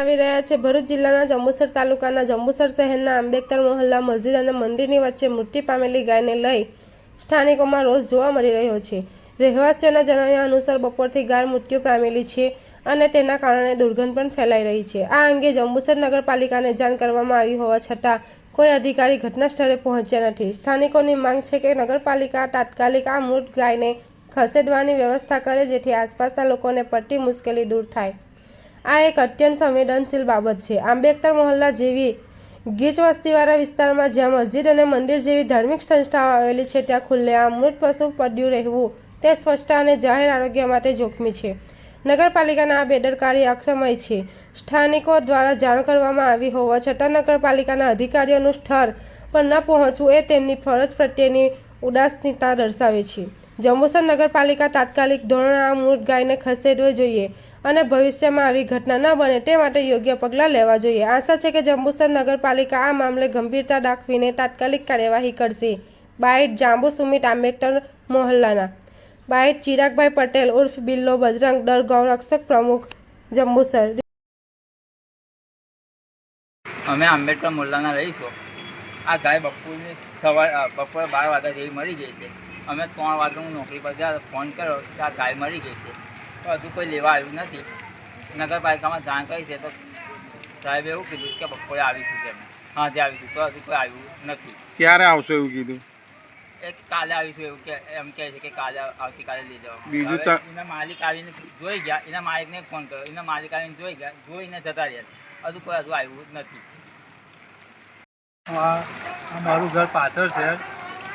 આવી રહ્યા છે. ભરૂચ જિલ્લાના જંબુસર તાલુકાના જંબુસર શહેરના આંબેડકર મહોલ્લા મસ્જિદ અને મંદિરની વચ્ચે મૃત્યુ પામેલી ગાયને લઈ સ્થાનિકોમાં રોષ જોવા મળી રહ્યો છે. રહેવાસીઓના જણાવ્યા અનુસાર બપોરથી ગાય મૃત્યુ પામેલી છે અને તેના કારણે દુર્ગંધ પણ ફેલાઈ રહી છે. આ અંગે જંબુસર નગરપાલિકાને જાણ કરવામાં આવી હોવા છતાં કોઈ અધિકારી ઘટના સ્થળે પહોંચ્યા નથી. સ્થાનિકોની માંગ છે કે નગરપાલિકા તાત્કાલિક આ મૃત ગાયને ખસેડવાની વ્યવસ્થા કરે જેથી આસપાસના લોકોને પડતી મુશ્કેલી દૂર થાય. આ એક અત્યંત સંવેદનશીલ બાબત છે. આંબેડકર મહોલ્લા જેવી ગીચ વસ્તીવાળા વિસ્તારમાં જ્યાં મસ્જિદ અને મંદિર જેવી ધાર્મિક સંસ્થાઓ આવેલી છે, ત્યાં ખુલ્લેઆમ મૃત પશુ પડ્યું રહેવું તે સ્વચ્છતા અને જાહેર આરોગ્ય માટે જોખમી છે. નગરપાલિકાના આ બેદરકારી અક્ષમય છે. સ્થાનિકો દ્વારા જાણ કરવામાં આવી હોવા છતાં નગરપાલિકાના અધિકારીઓનું સ્થળ પર ન પહોંચવું એ તેમની ફરજ પ્રત્યેની ઉદાસીનતા દર્શાવે છે. જંબુસર નગરપાલિકા તાત્કાલિક ધોરણે આ મૃત ગાયને ખસેડવી જોઈએ. અને ભવિષ્યમાં આવી ઘટના ન બને તે માટે યોગ્ય પગલાં લેવા જોઈએ. આશા છે કે જંબુસર નગરપાલિકા આ મામલે ગંભીરતા દાખવીને તાત્કાલિક કાર્યવાહી કરશે. બાઇટ જાંબુ સુમિત આંબેડકર મોહલ્લાના. બાઇટ ચિરાગભાઈ પટેલ ઉર્ફ બિલ્લો બજરંગ દળ ગૌરક્ષક પ્રમુખ જંબુસર. અમે આંબેડકર મોહલ્લાના રહીશું. આ ગાય બપોરની સવાર બપોરે બાર વાગ્યા જેવી મરી ગઈ છે. અમે ત્રણ વાગે હું નોકરી પર ગયા, ફોન કર્યો કે આ ગાય મરી ગઈ છે. હજુ કોઈ લેવા આવ્યું નથી. નગરપાલિકામાં જાણ કરી છે તો સાહેબે એવું કીધું કે બપોરે આવીશું કે સાંજે આવીશું તો હજુ કોઈ આવ્યું નથી. ક્યારે આવશો એવું કીધું? એક કાલે આવીશું એવું કે એમ કહે છે કે કાલે આવતીકાલે લઈ જવા બીજું એના માલિક આવીને જોઈ ગયા એના માલિકને ફોન કર્યો. એના માલિક આવીને જોઈ ગયા જોઈને જતા રહ્યા હજુ કોઈ હજુ આવ્યું નથી. મારું ઘર પાછળ છે.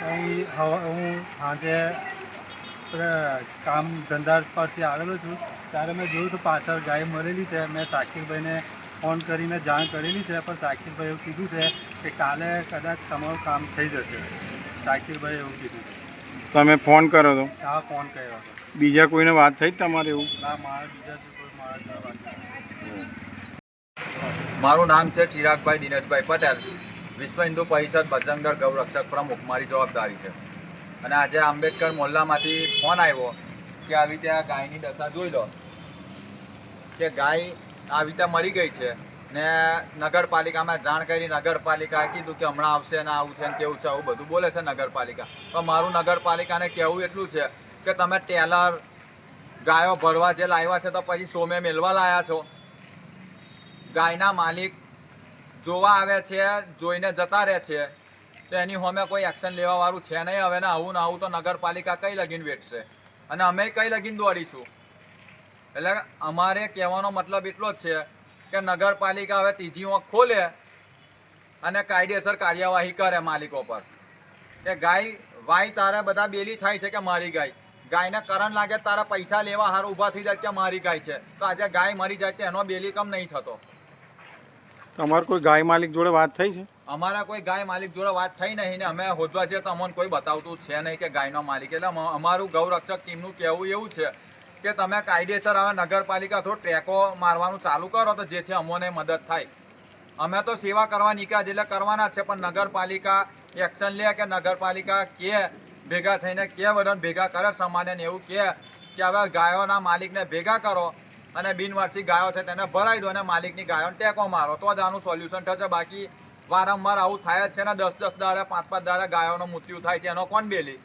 અહીં હું સાંજે કામ ધંધા પરથી આવેલો છું. ત્યારે મેં જોયું તો પાછળ ગાય મરેલી છે. મેં સાકિરભાઈને ફોન કરીને જાણ કરેલી છે પણ સાકિરભાઈ એવું કીધું છે કે કાલે કદાચ તમારું કામ થઈ જશે. સાકિરભાઈ એવું કીધું છે. તમે ફોન કરો તો. હા ફોન કર્યો. હતો બીજા કોઈને વાત થઈ જ તમારે એવું? ના મારા બીજા કોઈ મારા વાત મારું નામ છે ચિરાગભાઈ દિનેશભાઈ પટેલ. વિશ્વ હિન્દુ પરિષદ બજરંગદળ ગૌરક્ષક પ્રમુખ. મારી જવાબદારી છે. અને આજે આંબેડકર મોહલ્લામાંથી ફોન આવ્યો કે આવી રીતે આ ગાયની દશા જોઈ લો. કે ગાય આવી રીતે મરી ગઈ છે ને નગરપાલિકામાં જાણ કરી, નગરપાલિકાએ કીધું કે હમણાં આવશે ને આવું છે ને કેવું છે, આવું બધું બોલે છે નગરપાલિકા. પણ મારું નગરપાલિકાને કહેવું એટલું છે કે તમે ટેલર ગાયો ભરવા જે લાવ્યા છે તો પછી સોમે મેળવા લાવ્યા છો. ગાયના માલિક જોવા આવે છે, જોઈને જતા રહે છે. તો એની સામે કોઈ એક્શન લેવા વાળું છે નહીં. હવે ને, આવું ને આવું તો નગરપાલિકા કઈ લગીને વેઠશે? અને અમે કઈ લગીન દોડીશું? એટલે અમારે કહેવાનો મતલબ એટલો જ છે કે નગરપાલિકા હવે ત્રીજી આંખ ખોલે અને કાયદેસર કાર્યવાહી કરે માલિકો પર. કે ગાય, વાય તારે બધા બેલી થાય છે કે મારી ગાય? ગાયને કરંટ લાગે તારા પૈસા લેવા હાર ઊભા થઈ જાય કે મારી ગાય છે? તો આજે ગાય મરી જાય તો એનો બેલી કમ નહીં થતો. તમારે કોઈ ગાય માલિક જોડે વાત થઈ છે? અમારા કોઈ ગાય માલિક જોડે વાત થઈ નહીં ને અમે હોદવા જઈએ તો અમને કોઈ બતાવતું છે નહીં કે ગાયનો માલિક. એટલે અમારું ગૌરક્ષક ટીમનું કહેવું એવું છે કે તમે કાયદેસર હવે નગરપાલિકા થોડું ટ્રેકો મારવાનું ચાલુ કરો તો જેથી અમોને મદદ થાય. અમે તો સેવા કરવા નીકળ્યા છે એટલે કરવાના છે, પણ નગરપાલિકા એક્શન લે કે નગરપાલિકા કે ભેગા થઈને કે બધાને ભેગા કરે સમાજને એવું કે હવે ગાયોના માલિકને ભેગા કરો. અને બિનવારસી ગાયો છે, તેને ભરાઈ દો અને માલિકની ગાયોને ટેકો મારો. તો જ આનું સોલ્યુશન થશે. બાકી વારંવાર આવું થાય જ છે ને, દસ દસ દાડે પાંચ પાંચ દાડે ગાયોનું મૃત્યુ થાય છે. એનો કોણ બેલી?